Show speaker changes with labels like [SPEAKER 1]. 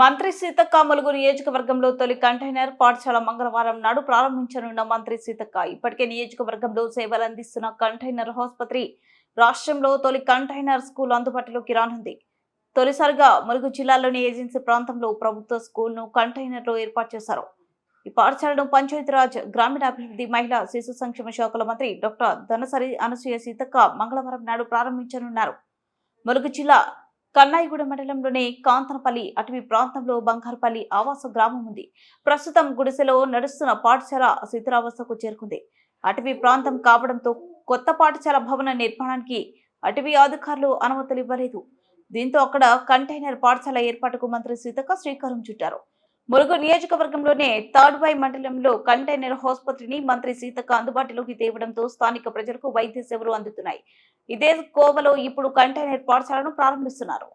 [SPEAKER 1] మంత్రి సీతక్క ములుగు నియోజకవర్గంలో తొలి కంటైనర్ పాఠశాల మంగళవారం నాడు ప్రారంభించనున్న మంత్రి సీతక్క. ఇప్పటికే నియోజకవర్గంలో సేవలు అందిస్తున్న కంటైనర్ ఆసుపత్రి రాష్ట్రంలో తొలి కంటైనర్ స్కూల్ అందుబాటులోకి రానుంది. తొలిసారిగా ములుగు జిల్లాలోని ఏజెన్సీ ప్రాంతంలో ప్రభుత్వ స్కూల్ను కంటైనర్లో ఏర్పాటు చేశారు. ఈ పాఠశాలను పంచాయతీరాజ్ గ్రామీణాభివృద్ధి మహిళా శిశు సంక్షేమ శాఖల మంత్రి డాక్టర్ ధనసరి అనసూయ సీతక్క మంగళవారం నాడు ప్రారంభించనున్నారు. ములుగు జిల్లా కన్నాయిగూడ మండలంలోని కాంతనపల్లి అటవీ ప్రాంతంలో బంగారుపల్లి ఆవాస గ్రామం ఉంది. ప్రస్తుతం గుడిసెలో నడుస్తున్న పాఠశాల శిథిరావస్థకు చేరుకుంది. అటవీ ప్రాంతం కావడంతో కొత్త పాఠశాల భవన నిర్మాణానికి అటవీ అధికారులు అనుమతులు ఇవ్వలేదు. దీంతో అక్కడ కంటైనర్ పాఠశాల ఏర్పాటుకు మంత్రి సీతక్క శ్రీకారం చుట్టారు. ములుగు నియోజకవర్గంలోనే థర్డ్ వై మండలంలో కంటైనర్ ఆసుపత్రిని మంత్రి సీతక్క అందుబాటులోకి తేవడంతో స్థానిక ప్రజలకు వైద్య సేవలు అందుతున్నాయి. ఇదే కోవలో ఇప్పుడు కంటైనర్ పాఠశాలను ప్రారంభిస్తున్నారు.